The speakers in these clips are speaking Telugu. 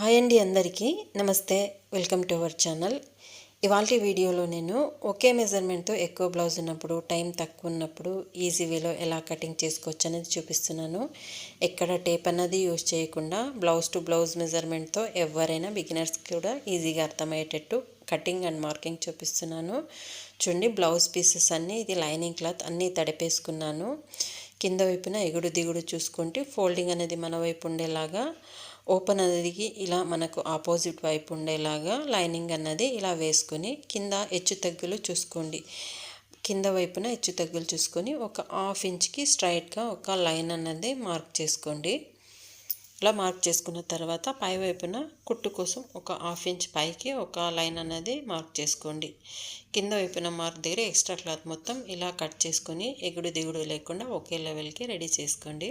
హాయ్ అండి అందరికీ. నమస్తే. Welcome to our channel. ఇవాళ వీడియోలో నేను ఒకే మెజర్మెంట్తో ఎక్కువ బ్లౌజ్ ఉన్నప్పుడు టైం తక్కువ ఉన్నప్పుడు ఈజీ వేలో ఎలా కటింగ్ చేసుకోవచ్చు అనేది చూపిస్తున్నాను. ఎక్కడ టేప్ అన్నది యూజ్ చేయకుండా బ్లౌజ్ టు బ్లౌజ్ మెజర్మెంట్తో ఎవరైనా బిగినర్స్ కూడా ఈజీగా అర్థమయ్యేటట్టు కటింగ్ అండ్ మార్కింగ్ చూపిస్తున్నాను. చూడండి బ్లౌజ్ పీసెస్ అన్నీ ఇది లైనింగ్ క్లాత్ అన్నీ తడిపేసుకున్నాను. కింద వైపున ఎగుడు దిగుడు చూసుకుంటే ఫోల్డింగ్ అనేది మన వైపు ఉండేలాగా ఓపెన్ అనేది ఇలా మనకు ఆపోజిట్ వైపు ఉండేలాగా లైనింగ్ అన్నది ఇలా వేసుకొని కింద హెచ్చు తగ్గులు చూసుకోండి. కింద వైపున హెచ్చు తగ్గులు చూసుకొని ఒక హాఫ్ ఇంచ్కి స్ట్రైట్గా ఒక లైన్ అన్నది మార్క్ చేసుకోండి. ఇలా మార్క్ చేసుకున్న తర్వాత పై వైపున కుట్టు కోసం ఒక హాఫ్ ఇంచ్ పైకి ఒక లైన్ అనేది మార్క్ చేసుకోండి. కింద వైపున మార్క్ దగ్గర ఎక్స్ట్రా క్లాత్ మొత్తం ఇలా కట్ చేసుకొని ఎగుడు దిగుడు లేకుండా ఒకే లెవెల్కి రెడీ చేసుకోండి.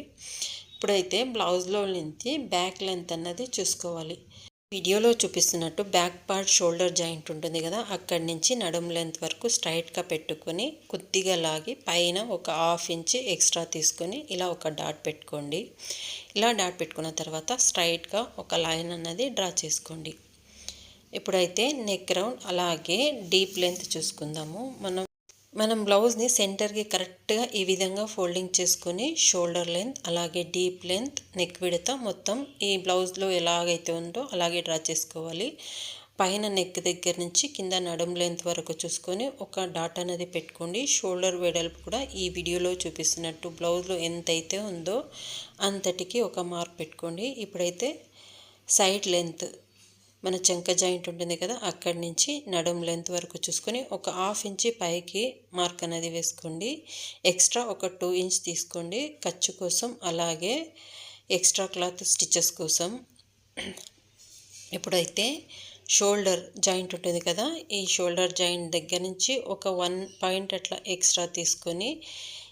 ఇప్పుడైతే బ్లౌజ్లో నుంచి బ్యాక్ లెంత్ అన్నది చూసుకోవాలి. వీడియోలో చూపిస్తున్నట్టు బ్యాక్ పార్ట్ షోల్డర్ జాయింట్ ఉంటుంది కదా అక్కడి నుంచి నడుము లెంత్ వరకు స్ట్రైట్గా పెట్టుకొని కొద్దిగా లాగి పైన ఒక హాఫ్ ఇంచ్ ఎక్స్ట్రా తీసుకొని ఇలా ఒక డాట్ పెట్టుకోండి. ఇలా డాట్ పెట్టుకున్న తర్వాత స్ట్రైట్గా ఒక లైన్ అన్నది డ్రా చేసుకోండి. ఇప్పుడైతే నెక్ రౌండ్ అలాగే డీప్ లెంత్ చూసుకుందాము. మనం మనం బ్లౌజ్ని సెంటర్కి కరెక్ట్గా ఈ విధంగా ఫోల్డింగ్ చేసుకొని షోల్డర్ లెంత్ అలాగే డీప్ లెంత్ నెక్ విడత మొత్తం ఈ బ్లౌజ్లో ఎలాగైతే ఉందో అలాగే డ్రా చేసుకోవాలి. పైన నెక్ దగ్గర నుంచి కింద నడుం లెంత్ వరకు చూసుకొని ఒక డాట్ అనేది పెట్టుకోండి. షోల్డర్ వెడల్పు కూడా ఈ వీడియోలో చూపిస్తున్నట్టు బ్లౌజ్లో ఎంతైతే ఉందో అంతటికి ఒక మార్క్ పెట్టుకోండి. ఇప్పుడైతే సైడ్ లెంత్ మన చెంక జాయింట్ ఉంటుంది కదా అక్కడి నుంచి నడుం లెంత్ వరకు చూసుకొని ఒక హాఫ్ ఇంచి పైకి మార్క్ అనేది వేసుకోండి. ఎక్స్ట్రా ఒక టూ ఇంచ్ తీసుకోండి. ఖర్చు కోసం అలాగే ఎక్స్ట్రా క్లాత్ స్టిచెస్ కోసం. ఇప్పుడైతే షోల్డర్ జాయింట్ ఉంటుంది కదా ఈ షోల్డర్ జాయింట్ దగ్గర నుంచి ఒక వన్ పాయింట్ అట్లా ఎక్స్ట్రా తీసుకొని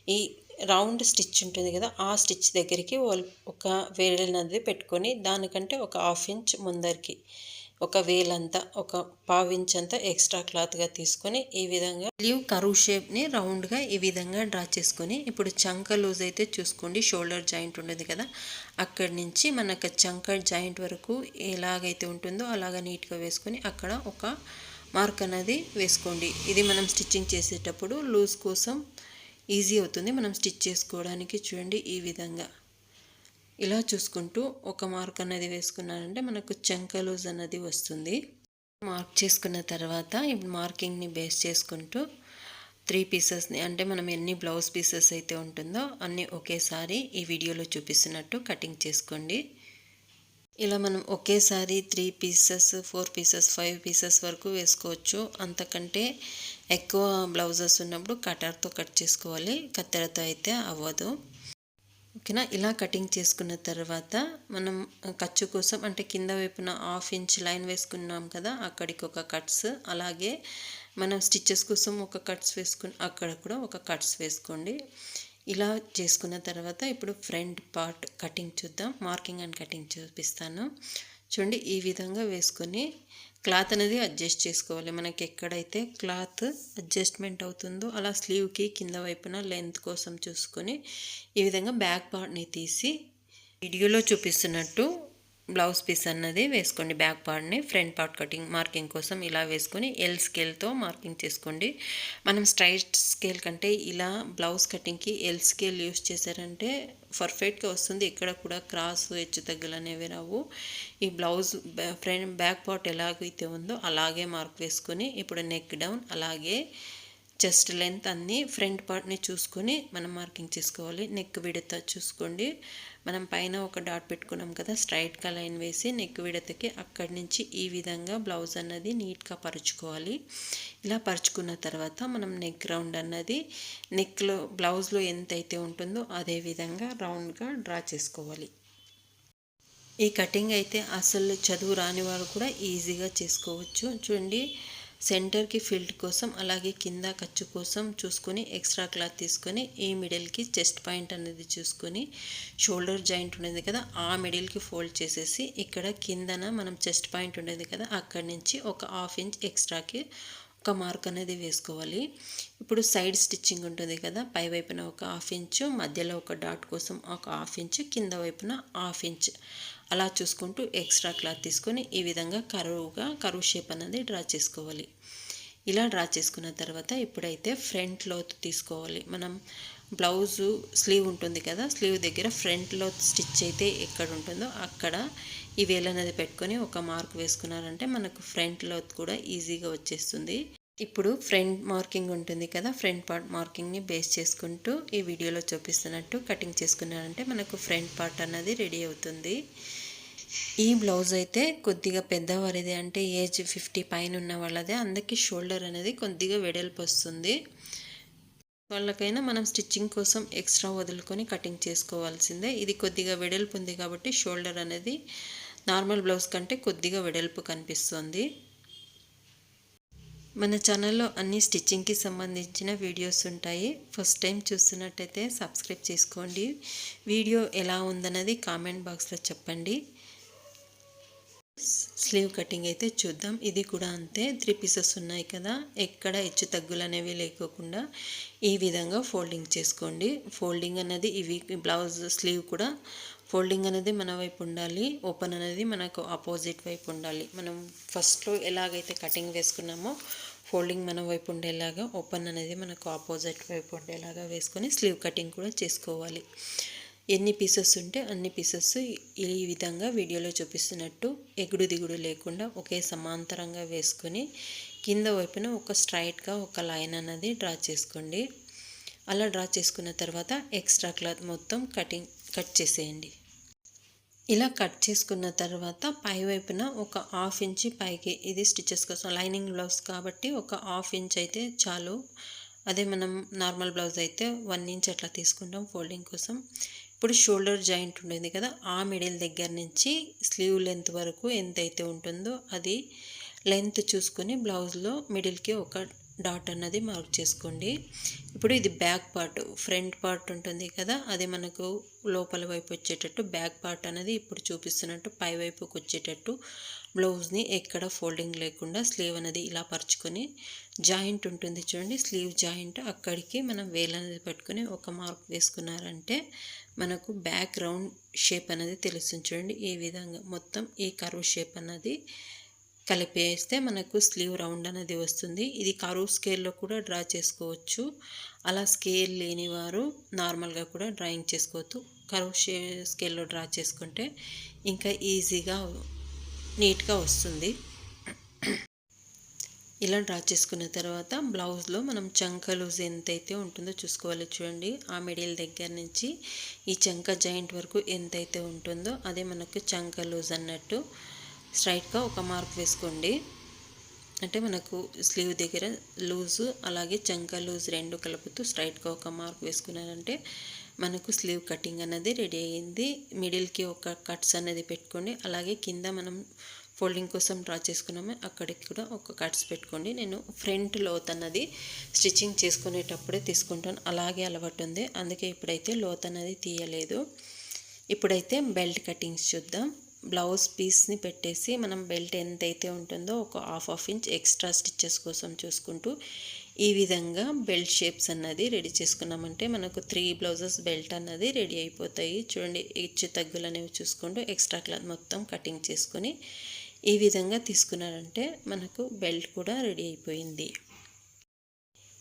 ఈ రౌండ్ స్టిచ్ ఉంటుంది కదా ఆ స్టిచ్ దగ్గరికి ఒక వేరేనది పెట్టుకొని దానికంటే ఒక హాఫ్ ఇంచ్ ముందరికి ఒక వేలంతా ఒక పావించ్ అంతా ఎక్స్ట్రా క్లాత్గా తీసుకొని ఈ విధంగా లీవ్ కరువు షేప్ని రౌండ్గా ఈ విధంగా డ్రా చేసుకొని ఇప్పుడు చంక లూజ్ అయితే చూసుకోండి షోల్డర్ జాయింట్ ఉండదు కదా అక్కడి నుంచి మనకు చంక జాయింట్ వరకు ఎలాగైతే ఉంటుందో అలాగ నీట్గా వేసుకొని అక్కడ ఒక మార్క్ అనేది వేసుకోండి. ఇది మనం స్టిచ్చింగ్ చేసేటప్పుడు లూజ్ కోసం ఈజీ అవుతుంది మనం స్టిచ్ చేసుకోవడానికి చూడండి ఈ విధంగా. ఇలా చూసుకుంటూ ఒక మార్క్ అనేది వేసుకున్నారంటే మనకు చంక లూజ్ అన్నది వస్తుంది. మార్క్ చేసుకున్న తర్వాత ఇప్పుడు మార్కింగ్ని బేస్ చేసుకుంటూ త్రీ పీసెస్ని అంటే మనం ఎన్ని బ్లౌజ్ పీసెస్ అయితే ఉంటుందో అన్నీ ఒకేసారి ఈ వీడియోలో చూపిస్తున్నట్టు కటింగ్ చేసుకోండి. ఇలా మనం ఒకేసారి three pieces four pieces five pieces వరకు వేసుకోవచ్చు. అంతకంటే ఎక్కువ బ్లౌజెస్ ఉన్నప్పుడు కటర్తో కట్ చేసుకోవాలి. కత్తెరతో అయితే అవ్వదు. ఓకేనా ఇలా కటింగ్ చేసుకున్న తర్వాత మనం ఖర్చు కోసం అంటే కింద వైపున హాఫ్ ఇంచ్ లైన్ వేసుకున్నాం కదా అక్కడికి ఒక కట్స్ అలాగే మనం స్టిచ్చెస్ కోసం ఒక కట్స్ వేసుకుని అక్కడ కూడా ఒక కట్స్ వేసుకోండి. ఇలా చేసుకున్న తర్వాత ఇప్పుడు ఫ్రంట్ పార్ట్ కటింగ్ చూద్దాం. మార్కింగ్ అండ్ కటింగ్ చూపిస్తాను. చూడండి ఈ విధంగా వేసుకొని క్లాత్ అనేది అడ్జస్ట్ చేసుకోవాలి. మనకి ఎక్కడైతే క్లాత్ అడ్జస్ట్మెంట్ అవుతుందో అలా స్లీవ్కి కింద వైపున లెంత్ కోసం చూసుకొని ఈ విధంగా బ్యాక్ పార్ట్ని తీసి వీడియోలో చూపిస్తున్నట్టు బ్లౌజ్ పీస్ అన్నది వేసుకోండి బ్యాక్ పార్ట్ని ఫ్రంట్ పార్ట్ కటింగ్ మార్కింగ్ కోసం ఇలా వేసుకొని ఎల్ స్కేల్తో మార్కింగ్ చేసుకోండి. మనం స్ట్రైట్ స్కేల్ కంటే ఇలా బ్లౌజ్ కటింగ్కి ఎల్ స్కేల్ యూస్ చేశారంటే పర్ఫెక్ట్గా వస్తుంది. ఇక్కడ కూడా క్రాస్ హెచ్చు తగ్గులు అనేవి రావు. ఈ బ్లౌజ్ ఫ్రంట్ బ్యాక్ పార్ట్ ఎలాగైతే ఉందో అలాగే మార్క్ వేసుకొని ఇప్పుడు నెక్ డౌన్ అలాగే చెస్ట్ లెంత్ అన్నీ ఫ్రంట్ పార్ట్ని చూసుకొని మనం మార్కింగ్ చేసుకోవాలి. నెక్ విడత చూసుకోండి. మనం పైన ఒక డాట్ పెట్టుకున్నాం కదా స్ట్రైట్గా లైన్ వేసి నెక్ విడతకి అక్కడి నుంచి ఈ విధంగా బ్లౌజ్ అన్నది నీట్గా పరుచుకోవాలి. ఇలా పరుచుకున్న తర్వాత మనం నెక్ రౌండ్ అన్నది నెక్లో బ్లౌజ్లో ఎంతైతే ఉంటుందో అదే విధంగా రౌండ్గా డ్రా చేసుకోవాలి. ఈ కటింగ్ అయితే అసలు చదువు రాని వారు కూడా ఈజీగా చేసుకోవచ్చు. చూడండి సెంటర్కి ఫిల్డ్ కోసం అలాగే కింద ఖర్చు కోసం చూసుకొని ఎక్స్ట్రా క్లాత్ తీసుకొని ఈ మిడిల్కి చెస్ట్ పాయింట్ అనేది చూసుకొని షోల్డర్ జాయింట్ ఉండేది కదా ఆ మిడిల్కి ఫోల్డ్ చేసేసి ఇక్కడ కిందన మనం చెస్ట్ పాయింట్ ఉండేది కదా అక్కడి నుంచి ఒక హాఫ్ ఇంచ్ ఎక్స్ట్రాకి ఒక మార్క్ అనేది వేసుకోవాలి. ఇప్పుడు సైడ్ స్టిచ్చింగ్ ఉంటుంది కదా పై వైపున ఒక హాఫ్ ఇంచు మధ్యలో ఒక డాట్ కోసం ఒక హాఫ్ ఇంచు కింద వైపున హాఫ్ ఇంచ్. అలా చూసుకుంటూ ఎక్స్ట్రా క్లాత్ తీసుకొని ఈ విధంగా కరువుగా కరువు షేప్ అనేది డ్రా చేసుకోవాలి. ఇలా డ్రా చేసుకున్న తర్వాత ఇప్పుడైతే ఫ్రంట్ లోత్ తీసుకోవాలి. మనం బ్లౌజు స్లీవ్ ఉంటుంది కదా స్లీవ్ దగ్గర ఫ్రంట్లో స్టిచ్ అయితే ఎక్కడ ఉంటుందో అక్కడ ఈ వేలు అనేది పెట్టుకొని ఒక మార్క్ వేసుకున్నారంటే మనకు ఫ్రంట్లో కూడా ఈజీగా వచ్చేస్తుంది. ఇప్పుడు ఫ్రంట్ మార్కింగ్ ఉంటుంది కదా ఫ్రంట్ పార్ట్ మార్కింగ్ని బేస్ చేసుకుంటూ ఈ వీడియోలో చూపిస్తున్నట్టు కటింగ్ చేసుకున్నారంటే మనకు ఫ్రంట్ పార్ట్ అన్నది రెడీ అవుతుంది. ఈ బ్లౌజ్ అయితే కొద్దిగా పెద్దవారిది అంటే ఏజ్ ఫిఫ్టీ పైన ఉన్న వాళ్ళదే అందుకే షోల్డర్ అనేది కొద్దిగా వెడల్పు వస్తుంది. వాళ్ళకైనా మనం స్టిచ్చింగ్ కోసం ఎక్స్ట్రా వదులుకొని కటింగ్ చేసుకోవాల్సిందే. ఇది కొద్దిగా వెడల్పు ఉంది కాబట్టి షోల్డర్ అనేది నార్మల్ బ్లౌజ్ కంటే కొద్దిగా వెడల్పు కనిపిస్తుంది. మన ఛానల్లో అన్ని స్టిచ్చింగ్కి సంబంధించిన వీడియోస్ ఉంటాయి. ఫస్ట్ టైం చూస్తున్నట్టయితే సబ్స్క్రైబ్ చేసుకోండి. వీడియో ఎలా ఉందన్నది కామెంట్ బాక్స్లో చెప్పండి. స్లీవ్ కటింగ్ అయితే చూద్దాం. ఇది కూడా అంతే. త్రీ పీసెస్ ఉన్నాయి కదా. ఎక్కడ హెచ్చు తగ్గులు అనేవి లేకోకుండా ఈ విధంగా ఫోల్డింగ్ చేసుకోండి. ఫోల్డింగ్ అనేది ఇవి బ్లౌజ్ స్లీవ్ కూడా ఫోల్డింగ్ అనేది మన వైపు ఉండాలి. ఓపెన్ అనేది మనకు ఆపోజిట్ వైపు ఉండాలి. మనం ఫస్ట్లో ఎలాగైతే కటింగ్ వేసుకున్నామో ఫోల్డింగ్ మన వైపు ఉండేలాగా ఓపెన్ అనేది మనకు ఆపోజిట్ వైపు ఉండేలాగా వేసుకొని స్లీవ్ కటింగ్ కూడా చేసుకోవాలి. ఎన్ని పీసెస్ ఉంటే అన్ని పీసెస్ ఈ విధంగా వీడియోలో చూపిస్తున్నట్టు ఎగుడు దిగుడు లేకుండా ఒకే సమాంతరంగా వేసుకొని కింద వైపున ఒక స్ట్రైట్గా ఒక లైన్ అనేది డ్రా చేసుకోండి. అలా డ్రా చేసుకున్న తర్వాత ఎక్స్ట్రా క్లాత్ మొత్తం కటింగ్ కట్ చేసేయండి. ఇలా కట్ చేసుకున్న తర్వాత పై వైపున ఒక హాఫ్ ఇంచి పైకి ఇది స్టిచెస్ కోసం లైనింగ్ బ్లౌజ్ కాబట్టి ఒక హాఫ్ ఇంచ్ అయితే చాలు. అదే మనం నార్మల్ బ్లౌజ్ అయితే వన్ ఇంచ్ అట్లా తీసుకుంటాం ఫోల్డింగ్ కోసం. ఇప్పుడు షోల్డర్ జాయింట్ ఉండేది కదా ఆ మిడిల్ దగ్గర నుంచి స్లీవ్ లెంత్ వరకు ఎంత అయితే ఉంటుందో అది లెంత్ చూసుకొని బ్లౌజ్లో మిడిల్కి ఒక డాట్ అన్నది మార్క్ చేసుకోండి. ఇప్పుడు ఇది బ్యాక్ పార్ట్ ఫ్రంట్ పార్ట్ ఉంటుంది కదా అది మనకు లోపల వైపు వచ్చేటట్టు బ్యాక్ పార్ట్ అనేది ఇప్పుడు చూపిస్తున్నట్టు పై వైపుకి వచ్చేటట్టు బ్లౌజ్ని ఎక్కడ ఫోల్డింగ్ లేకుండా స్లీవ్ అనేది ఇలా పరుచుకొని జాయింట్ ఉంటుంది చూడండి. స్లీవ్ జాయింట్ అక్కడికి మనం వేలు అనేది పెట్టుకొని ఒక మార్క్ వేసుకున్నారంటే మనకు బ్యాక్ రౌండ్ షేప్ అనేది తెలుస్తుంది చూడండి. ఈ విధంగా మొత్తం ఈ కర్వ్ షేప్ అన్నది కలిపేస్తే మనకు స్లీవ్ రౌండ్ అనేది వస్తుంది. ఇది కరువు స్కేల్లో కూడా డ్రా చేసుకోవచ్చు. అలా స్కేల్ లేని వారు నార్మల్గా కూడా డ్రాయింగ్ చేసుకోవచ్చు. కరువు స్కేల్లో డ్రా చేసుకుంటే ఇంకా ఈజీగా నీట్గా వస్తుంది. ఇలా డ్రా చేసుకున్న తర్వాత బ్లౌజ్లో మనం చంక లూజ్ ఎంతైతే ఉంటుందో చూసుకోవాలి. చూడండి ఆ మిడిల్ దగ్గర నుంచి ఈ చంక జాయింట్ వరకు ఎంతైతే ఉంటుందో అదే మనకు చంక లూజ్ అన్నట్టు స్ట్రైట్గా ఒక మార్క్ వేసుకోండి. అంటే మనకు స్లీవ్ దగ్గర లూజు అలాగే చంక లూజ్ రెండు కలుపుతూ స్ట్రైట్గా ఒక మార్క్ వేసుకున్నారంటే మనకు స్లీవ్ కటింగ్ అనేది రెడీ అయ్యింది. మిడిల్కి ఒక కట్స్ అనేది పెట్టుకోండి. అలాగే కింద మనం ఫోల్డింగ్ కోసం డ్రా చేసుకున్నాము అక్కడికి కూడా ఒక కట్స్ పెట్టుకోండి. నేను ఫ్రంట్ లోత్ అన్నది స్టిచ్చింగ్ చేసుకునేటప్పుడే తీసుకుంటాను. అలాగే అలవాటు ఉంది. అందుకే ఇప్పుడైతే లోత్ అన్నది తీయలేదు. ఇప్పుడైతే బెల్ట్ కటింగ్స్ చూద్దాం. బ్లౌజ్ పీస్ని పెట్టేసి మనం బెల్ట్ ఎంతైతే ఉంటుందో ఒక half half inch extra stitches కోసం చూసుకుంటూ ఈ విధంగా బెల్ట్ షేప్స్ అన్నది రెడీ చేసుకున్నామంటే మనకు త్రీ బ్లౌజెస్ బెల్ట్ అన్నది రెడీ అయిపోతాయి. చూడండి ఇచ్చి తగ్గులు అనేవి చూసుకుంటూ ఎక్స్ట్రా క్లాత్ మొత్తం కటింగ్ చేసుకొని ఈ విధంగా తీసుకున్నారంటే మనకు బెల్ట్ కూడా రెడీ అయిపోయింది.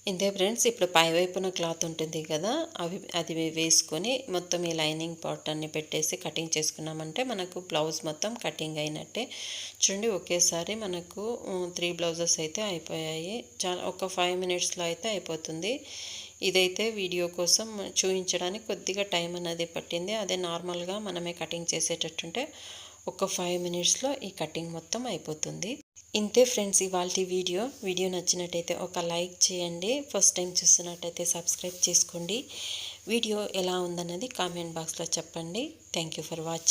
ఇంతే ఫ్రెండ్స్ ఇప్పుడు పై వైపున క్లాత్ ఉంటుంది కదా అవి అది వేసుకొని మొత్తం ఈ లైనింగ్ పార్ట్ అన్ని పెట్టేసి కటింగ్ చేసుకున్నామంటే మనకు బ్లౌజ్ మొత్తం కటింగ్ అయినట్టే. చూడండి ఒకేసారి మనకు త్రీ బ్లౌజెస్ అయితే అయిపోయాయి. చాలా ఒక ఫైవ్ మినిట్స్లో అయితే అయిపోతుంది. ఇదైతే వీడియో కోసం చూపించడానికి కొద్దిగా టైం అనేది పట్టింది. అదే నార్మల్గా మనమే కటింగ్ చేసేటట్టుంటే ఒక ఫైవ్ మినిట్స్లో ఈ కటింగ్ మొత్తం అయిపోతుంది. ఇంతే ఫ్రెండ్స్ ఇవాళ వీడియో. వీడియో నచ్చినట్టయితే ఒక లైక్ చేయండి. ఫస్ట్ టైం చూస్తున్నట్టయితే సబ్స్క్రైబ్ చేసుకోండి. వీడియో ఎలా ఉందన్నది కామెంట్ బాక్స్లో చెప్పండి. Thank for watching.